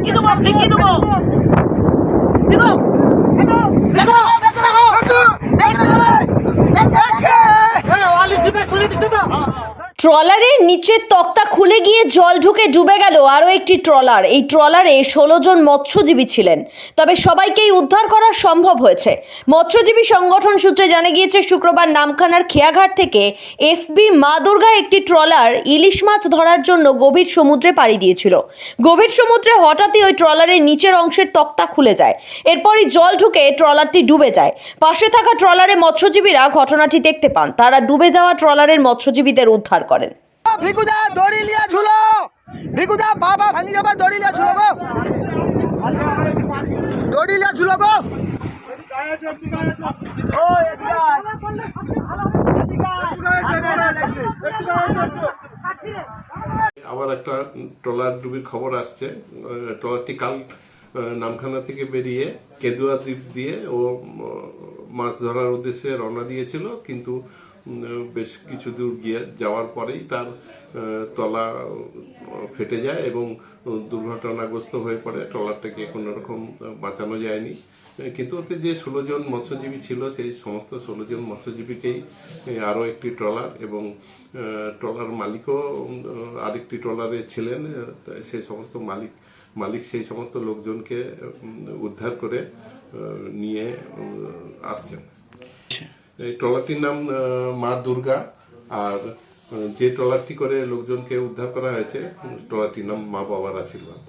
ফিঙ্কি দেবো ফিঙ্কি দেবো দেখো দেখো দেখো ট্রলারের নিচের তক্তা খুলে গিয়ে জল ঢুকে ডুবে গেল আরও একটি ট্রলার। এই ট্রলারে ষোলো জন মৎস্যজীবী ছিলেন। তবে সবাইকেই উদ্ধার করা সম্ভব হয়েছে। মৎস্যজীবী সংগঠন সূত্রে জানা গিয়েছে, শুক্রবার নামখানার খেয়াঘাট থেকে এফবি মা দুর্গা একটি ট্রলার ইলিশ মাছ ধরার জন্য গভীর সমুদ্রে পাড়ি দিয়েছিল। গভীর সমুদ্রে হঠাৎই ওই ট্রলারের নিচের অংশের তক্তা খুলে যায়। এরপরই জল ঢুকে ট্রলারটি ডুবে যায়। পাশে থাকা ট্রলারে মৎস্যজীবীরা ঘটনাটি দেখতে পান। তারা ডুবে যাওয়া ট্রলারের মৎস্যজীবীদের উদ্ধার করেন। ভিকুদা দড়ি লিয়া ঝুলো। ভিকুদা বাবা ভাঙি যাবার দড়ি লিয়া ঝুলো গো। দড়ি লিয়া ঝুলো গো। ও এদিকে আয়। এদিকে আয়। আবার একটা ট্রলার ডুবির খবর আসছে। ট্রলারটি কাল নামখানা থেকে বেরিয়ে কেদুয়া দ্বীপ দিয়ে ও মাছ ধরার উদ্দেশ্যে রওনা দিয়েছিল। কিন্তু বেশ কিছু দূর গিয়ে যাওয়ার পরেই তার তলা ফেটে যায় এবং দুর্ঘটনাগ্রস্ত হয়ে পড়ে। ট্রলারটাকে কোনো রকম বাঁচানো যায়নি। কিন্তু ওতে যে ষোলো জন মৎস্যজীবী ছিল, সেই সমস্ত ষোলো জন মৎস্যজীবীকেই আরও একটি ট্রলার এবং ট্রলার মালিকও আরেকটি ট্রলারে ছিলেন। সেই সমস্ত মালিক মালিক সেই সমস্ত লোকজনকে উদ্ধার করে নিয়ে আসছেন। এই ট্রলারটির নাম মা দুর্গা। আর যে ট্রলারটি করে লোকজনকে উদ্ধার করা হয়েছে, ট্রলারটির নাম মা বাবার আশীর্বাদ।